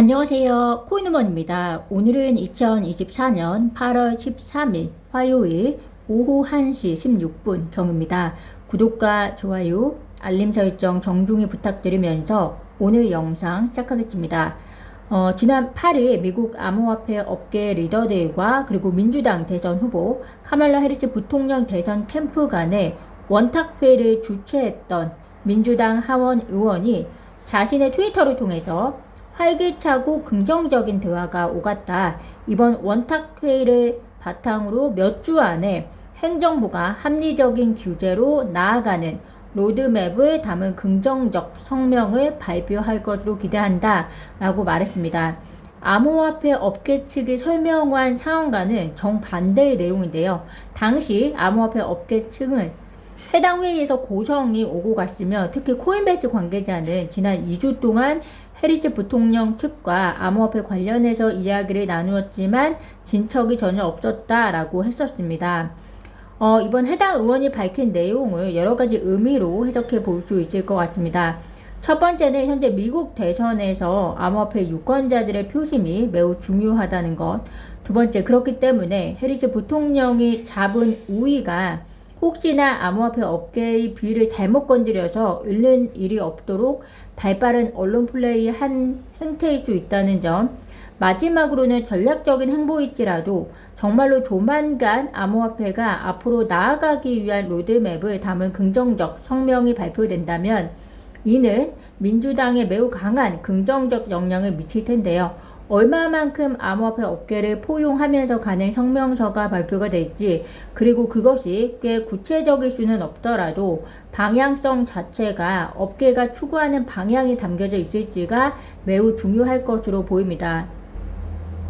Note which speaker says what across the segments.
Speaker 1: 안녕하세요. 코인우먼입니다. 오늘은 2024년 8월 13일 화요일 오후 1시 16분 경입니다. 구독과 좋아요, 알림 설정 정중히 부탁드리면서 오늘 영상 시작하겠습니다. 어, 지난 8일 미국 암호화폐 업계 리더들과 그리고 민주당 대선 후보 카말라 해리스 부통령 대선 캠프 간의 원탁회를 주최했던 민주당 하원 의원이 자신의 트위터를 통해서 활기차고 긍정적인 대화가 오갔다. 이번 원탁회의를 바탕으로 몇 주 안에 행정부가 합리적인 규제로 나아가는 로드맵을 담은 긍정적 성명을 발표할 것으로 기대한다. 라고 말했습니다. 암호화폐 업계 측이 설명한 상황과는 정반대의 내용인데요. 당시 암호화폐 업계 측은 해당 회의에서 고성이 오고 갔으며 특히 코인베이스 관계자는 지난 2주 동안 해리스 부통령 측과 암호화폐 관련해서 이야기를 나누었지만 진척이 전혀 없었다라고 했었습니다. 어, 이번 해당 의원이 밝힌 내용을 여러 가지 의미로 해석해 볼 수 있을 것 같습니다. 첫 번째는 현재 미국 대선에서 암호화폐 유권자들의 표심이 매우 중요하다는 것. 두 번째, 그렇기 때문에 해리스 부통령이 잡은 우위가 혹시나 암호화폐 업계의 비를 잘못 건드려서 잃는 일이 없도록 발빠른 언론 플레이 한 행태일 수 있다는 점. 마지막으로는 전략적인 행보일지라도 정말로 조만간 암호화폐가 앞으로 나아가기 위한 로드맵을 담은 긍정적 성명이 발표된다면 이는 민주당에 매우 강한 긍정적 영향을 미칠 텐데요. 얼마만큼 암호화폐 업계를 포용하면서 가는 성명서가 발표가 될지 그리고 그것이 꽤 구체적일 수는 없더라도 방향성 자체가 업계가 추구하는 방향이 담겨져 있을지가 매우 중요할 것으로 보입니다.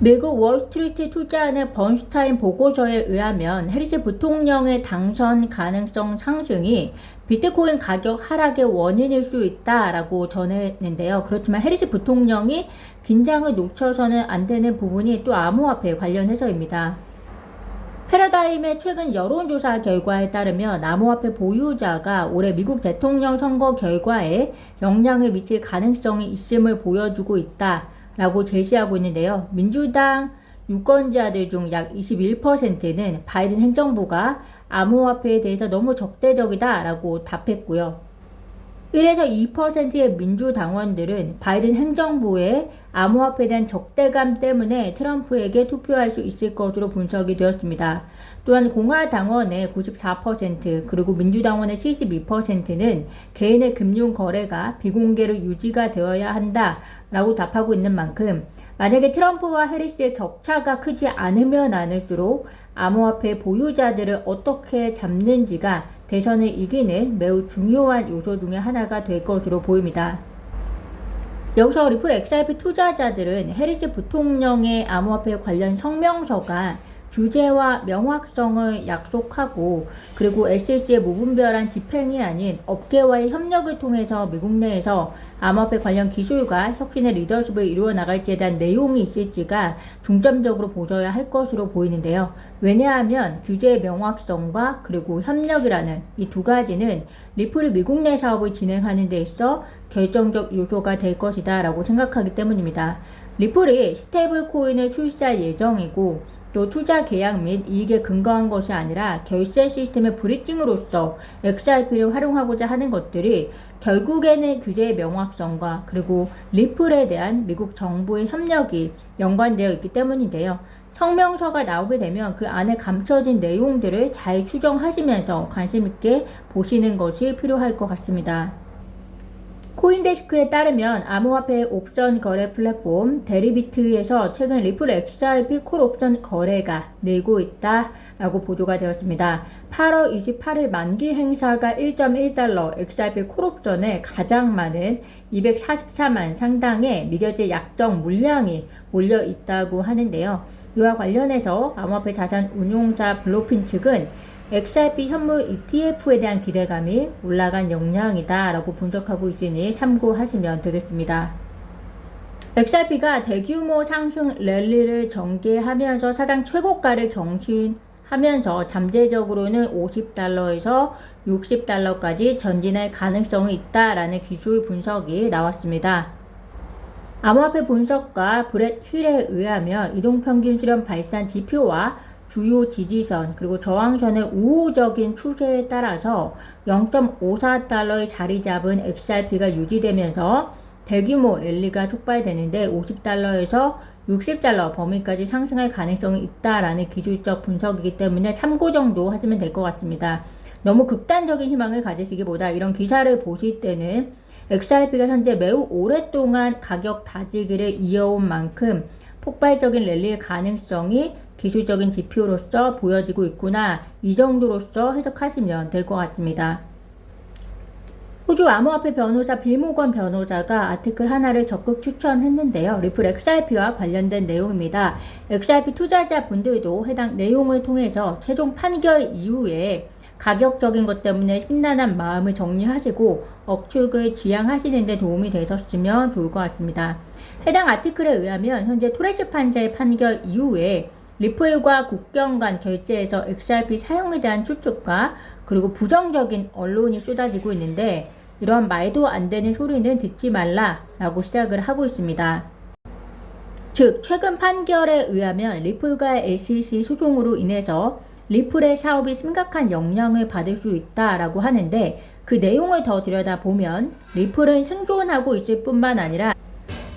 Speaker 1: 미국 월스트리트 투자은의 번슈타인 보고서에 의하면 해리스 부통령의 당선 가능성 상승이 비트코인 가격 하락의 원인일 수 있다라고 전했는데요. 그렇지만 해리스 부통령이 긴장을 놓쳐서는 안 되는 부분이 또 암호화폐 관련해서입니다. 패러다임의 최근 여론조사 결과에 따르면 암호화폐 보유자가 올해 미국 대통령 선거 결과에 영향을 미칠 가능성이 있음을 보여주고 있다. 라고 제시하고 있는데요. 민주당 유권자들 중 약 21%는 바이든 행정부가 암호화폐에 대해서 너무 적대적이다 라고 답했고요. 1에서 2%의 민주당원들은 바이든 행정부의 암호화폐에 대한 적대감 때문에 트럼프에게 투표할 수 있을 것으로 분석이 되었습니다. 또한 공화당원의 94% 그리고 민주당원의 72%는 개인의 금융 거래가 비공개로 유지가 되어야 한다 라고 답하고 있는 만큼 만약에 트럼프와 해리스의 격차가 크지 않으면 않을수록 암호화폐 보유자들을 어떻게 잡는지가 대선을 이기는 매우 중요한 요소 중의 하나가 될 것으로 보입니다. 여기서 리플 XRP 투자자들은 해리스 부통령의 암호화폐 관련 성명서가 규제와 명확성을 약속하고 그리고 SEC의 무분별한 집행이 아닌 업계와의 협력을 통해서 미국 내에서 암호화폐 관련 기술과 혁신의 리더십을 이루어 나갈지에 대한 내용이 있을지가 중점적으로 보셔야 할 것으로 보이는데요. 왜냐하면 규제의 명확성과 그리고 협력이라는 이 두 가지는 리플이 미국 내 사업을 진행하는 데 있어 결정적 요소가 될 것이다 라고 생각하기 때문입니다. 리플이 스테이블 코인을 출시할 예정이고 또 투자 계약 및 이익에 근거한 것이 아니라 결제 시스템의 브리징으로서 XRP를 활용하고자 하는 것들이 결국에는 규제의 명확성과 그리고 리플에 대한 미국 정부의 협력이 연관되어 있기 때문인데요. 성명서가 나오게 되면 그 안에 감춰진 내용들을 잘 추정하시면서 관심 있게 보시는 것이 필요할 것 같습니다. 코인데스크에 따르면 암호화폐 옵션 거래 플랫폼 데리비트에서 최근 리플 XRP 콜 옵션 거래가 늘고 있다 라고 보도가 되었습니다. 8월 28일 만기 행사가 1.1달러 XRP 콜 옵션에 가장 많은 244만 상당의 미결제 약정 물량이 몰려 있다고 하는데요. 이와 관련해서 암호화폐 자산 운용사 블로핀 측은 XRP 현물 ETF에 대한 기대감이 올라간 영향이다 라고 분석하고 있으니 참고하시면 되겠습니다. XRP가 대규모 상승 랠리를 전개하면서 사상 최고가를 경신하면서 잠재적으로는 50달러에서 60달러까지 전진할 가능성이 있다라는 기술 분석이 나왔습니다. 암호화폐 분석가 브렛 힐에 의하면 이동평균 수렴 발산 지표와 주요 지지선 그리고 저항선의 우호적인 추세에 따라서 0.54달러에 자리 잡은 XRP가 유지되면서 대규모 랠리가 촉발되는데 50달러에서 60달러 범위까지 상승할 가능성이 있다라는 기술적 분석이기 때문에 참고 정도 하시면 될 것 같습니다. 너무 극단적인 희망을 가지시기보다 이런 기사를 보실 때는 XRP가 현재 매우 오랫동안 가격 다지기를 이어온 만큼 폭발적인 랠리의 가능성이 기술적인 지표로서 보여지고 있구나. 이 정도로서 해석하시면 될 것 같습니다. 호주 암호화폐 변호사 빌모건 변호사가 아티클 하나를 적극 추천했는데요. 리플 XRP와 관련된 내용입니다. XRP 투자자 분들도 해당 내용을 통해서 최종 판결 이후에 가격적인 것 때문에 심란한 마음을 정리하시고 억축을 지향하시는 데 도움이 되셨으면 좋을 것 같습니다. 해당 아티클에 의하면 현재 토레스 판사의 판결 이후에 리플과 국경 간 결제에서 XRP 사용에 대한 추측과 그리고 부정적인 언론이 쏟아지고 있는데 이런 말도 안 되는 소리는 듣지 말라라고 시작을 하고 있습니다. 즉 최근 판결에 의하면 리플과 SEC 소송으로 인해서 리플의 사업이 심각한 영향을 받을 수 있다라고 하는데 그 내용을 더 들여다보면 리플은 생존하고 있을 뿐만 아니라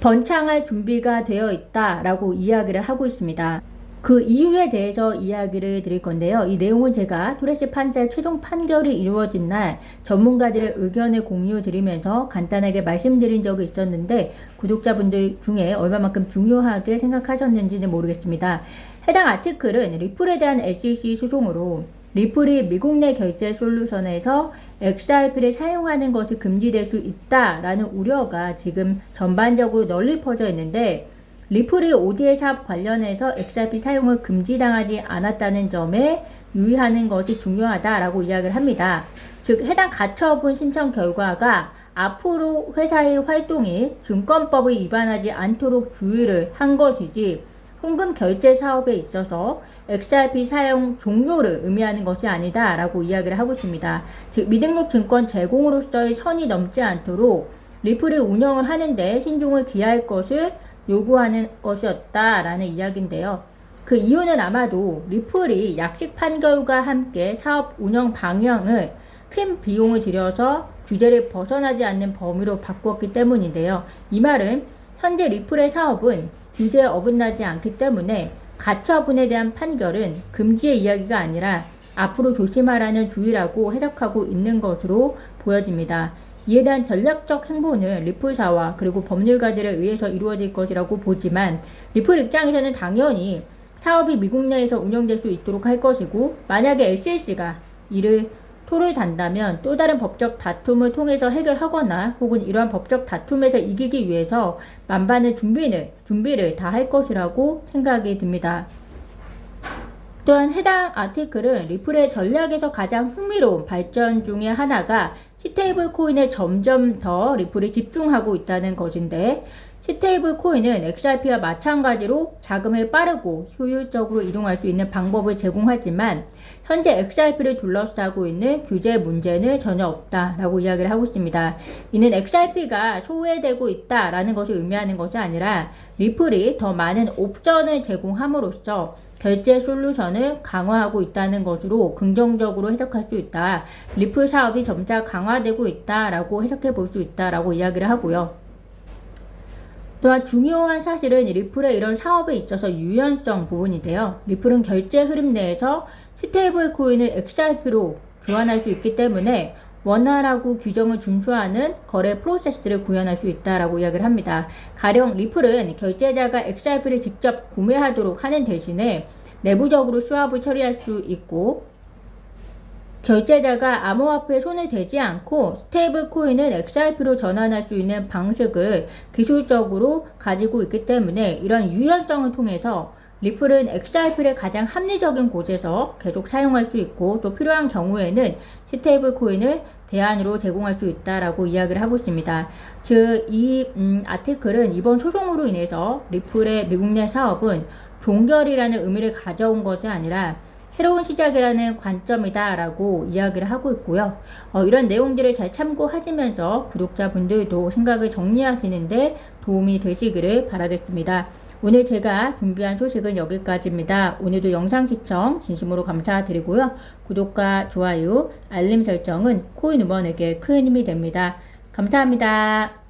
Speaker 1: 번창할 준비가 되어 있다라고 이야기를 하고 있습니다. 그 이유에 대해서 이야기를 드릴 건데요. 이 내용은 제가 토레시 판사의 최종 판결이 이루어진 날 전문가들의 의견을 공유 드리면서 간단하게 말씀드린 적이 있었는데 구독자분들 중에 얼마만큼 중요하게 생각하셨는지는 모르겠습니다. 해당 아티클은 리플에 대한 SEC 소송으로 리플이 미국 내 결제 솔루션에서 XRP를 사용하는 것이 금지될 수 있다라는 우려가 지금 전반적으로 널리 퍼져 있는데 리플이 ODL 사업 관련해서 XRP 사용을 금지당하지 않았다는 점에 유의하는 것이 중요하다라고 이야기를 합니다. 즉 해당 가처분 신청 결과가 앞으로 회사의 활동이 증권법을 위반하지 않도록 주의를 한 것이지 현금 결제 사업에 있어서 XRP 사용 종료를 의미하는 것이 아니다라고 이야기를 하고 있습니다. 즉 미등록 증권 제공으로서의 선이 넘지 않도록 리플이 운영을 하는데 신중을 기할 것을 요구하는 것이었다라는 이야기인데요. 그 이유는 아마도 리플이 약식 판결과 함께 사업 운영 방향을 큰 비용을 들여서 규제를 벗어나지 않는 범위로 바꾸었기 때문인데요. 이 말은 현재 리플의 사업은 규제에 어긋나지 않기 때문에 가처분에 대한 판결은 금지의 이야기가 아니라 앞으로 조심하라는 주의라고 해석하고 있는 것으로 보여집니다. 이에 대한 전략적 행보는 리플사와 그리고 법률가들에 의해서 이루어질 것이라고 보지만 리플 입장에서는 당연히 사업이 미국 내에서 운영될 수 있도록 할 것이고 만약에 SLC가 이를 토를 단다면 또 다른 법적 다툼을 통해서 해결하거나 혹은 이러한 법적 다툼에서 이기기 위해서 만반의 준비를, 준비를 다 할 것이라고 생각이 듭니다. 또한 해당 아티클은 리플의 전략에서 가장 흥미로운 발전 중의 하나가 시테이블 코인에 점점 더 리플이 집중하고 있다는 것인데 시테이블 코인은 XRP와 마찬가지로 자금을 빠르고 효율적으로 이동할 수 있는 방법을 제공하지만 현재 XRP를 둘러싸고 있는 규제 문제는 전혀 없다라고 이야기를 하고 있습니다. 이는 XRP가 소외되고 있다라는 것을 의미하는 것이 아니라 리플이 더 많은 옵션을 제공함으로써 결제 솔루션을 강화하고 있다는 것으로 긍정적으로 해석할 수 있다. 리플 사업이 점차 강화되고 있다라고 해석해 볼 수 있다라고 이야기를 하고요. 또한 중요한 사실은 리플의 이런 사업에 있어서 유연성 부분인데요. 리플은 결제 흐름 내에서 스테이블 코인을 XRP로 교환할 수 있기 때문에 원활하고 규정을 준수하는 거래 프로세스를 구현할 수 있다라고 이야기를 합니다. 가령 리플은 결제자가 XRP를 직접 구매하도록 하는 대신에 내부적으로 수합을 처리할 수 있고 결제자가 암호화폐에 손을 대지 않고 스테이블 코인을 XRP로 전환할 수 있는 방식을 기술적으로 가지고 있기 때문에 이런 유연성을 통해서 리플은 XRP를 가장 합리적인 곳에서 계속 사용할 수 있고 또 필요한 경우에는 스테이블 코인을 대안으로 제공할 수 있다라고 이야기를 하고 있습니다. 즉, 이 음, 아티클은 이번 소송으로 인해서 리플의 미국 내 사업은 종결이라는 의미를 가져온 것이 아니라 새로운 시작이라는 관점이다라고 이야기를 하고 있고요. 어, 이런 내용들을 잘 참고하시면서 구독자분들도 생각을 정리하시는데 도움이 되시기를 바라겠습니다. 오늘 제가 준비한 소식은 여기까지입니다. 오늘도 영상 시청 진심으로 감사드리고요. 구독과 좋아요, 알림 설정은 코인 우먼에게 큰 힘이 됩니다. 감사합니다.